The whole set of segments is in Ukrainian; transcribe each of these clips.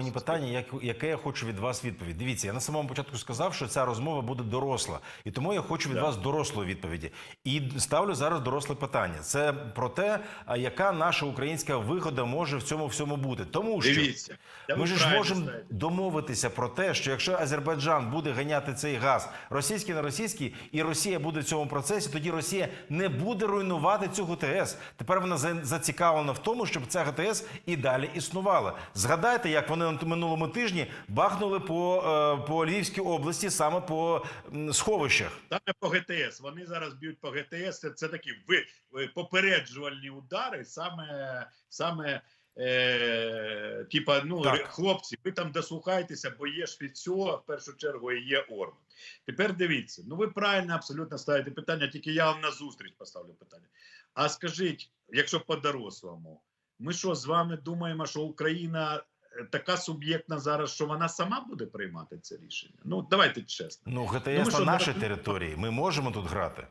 Мені питання, як, яке я хочу від вас відповідь. Дивіться, я на самому початку сказав, що ця розмова буде доросла, і тому я хочу від вас дорослої відповіді. І ставлю зараз доросле питання. Це про те, яка наша українська вигода може в цьому всьому бути. Тому що Дивіться, ми ж можемо знаєте. домовитися про те, що якщо Азербайджан буде ганяти цей газ російський на російський, і Росія буде в цьому процесі, тоді Росія не буде руйнувати цю ГТС. Тепер вона зацікавлена в тому, щоб ця ГТС і далі існувала. Згадайте, як вони на минулому тижні бахнули по, е, по Львівській області, саме по сховищах. Саме по ГТС. Вони зараз б'ють по ГТС. Це, це такі ви, ви- попереджувальні удари, саме, саме е, типа, ну, Так. хлопці, ви там дослухайтеся, бо є ж від цього, в першу чергу, і є Орбан. Тепер дивіться, ну ви правильно абсолютно ставите питання, тільки я вам на зустріч поставлю питання. А скажіть, якщо по-дорослому, ми що з вами думаємо, що Україна така суб'єктна зараз, що вона сама буде приймати це рішення? Ну, давайте чесно. Ну, ГТС ми на що, нашій території. Ми можемо тут грати.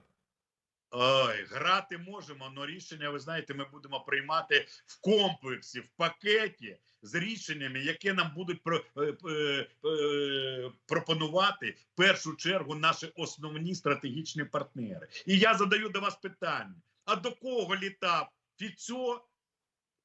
Ой, грати можемо, але рішення, ви знаєте, ми будемо приймати в комплексі, в пакеті з рішеннями, які нам будуть про, е, е, е, пропонувати в першу чергу наші основні стратегічні партнери. І я задаю до вас питання: а до кого літав Фіцо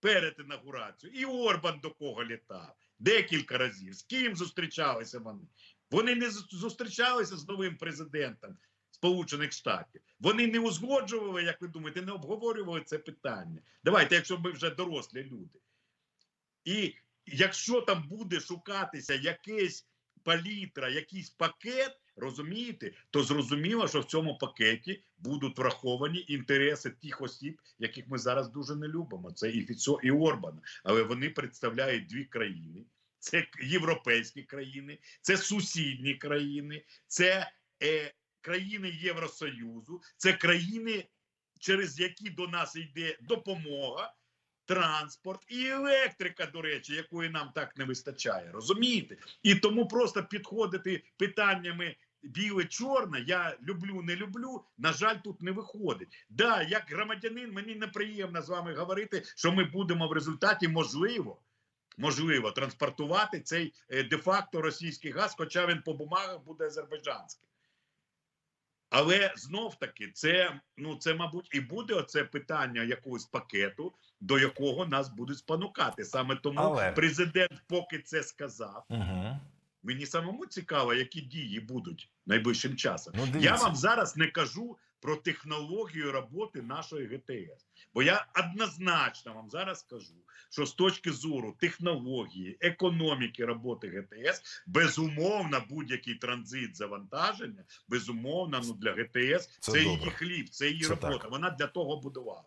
перед інаугурацією? І Орбан до кого літав? Декілька разів. З ким зустрічалися вони? Вони не зустрічалися з новим президентом. Сполучених Штатів. Вони не узгоджували, як ви думаєте, не обговорювали це питання. Давайте, якщо ми вже дорослі люди. І якщо там буде шукатися якийсь палітра, якийсь пакет, розумієте, то зрозуміло, що в цьому пакеті будуть враховані інтереси тих осіб, яких ми зараз дуже не любимо. Це і Фіцо, і Орбан. Але вони представляють дві країни. Це європейські країни, це сусідні країни, це е, країни Євросоюзу, це країни, через які до нас йде допомога, транспорт і електрика, до речі, якої нам так не вистачає. Розумієте? І тому просто підходити питаннями. Біле-чорне, я люблю, не люблю. На жаль, тут не виходить. Да, як громадянин, мені неприємно з вами говорити, що ми будемо в результаті можливо, можливо, транспортувати цей е, де-факто російський газ, хоча він по бумагах буде азербайджанський. Але знов таки, це ну це, мабуть, і буде оце питання якогось пакету, до якого нас будуть спонукати. Саме тому Але- президент, поки це сказав, Угу. Мені самому цікаво, які дії будуть найближчим часом. Ну, Я вам зараз не кажу про технологію роботи нашої ГТС, бо я однозначно вам зараз скажу, що з точки зору технології, економіки роботи ГТС, безумовно, будь-який транзит завантаження, безумовно, ну для ГТС Це це, її хліб, це її Це робота. так. Вона для того будувалася.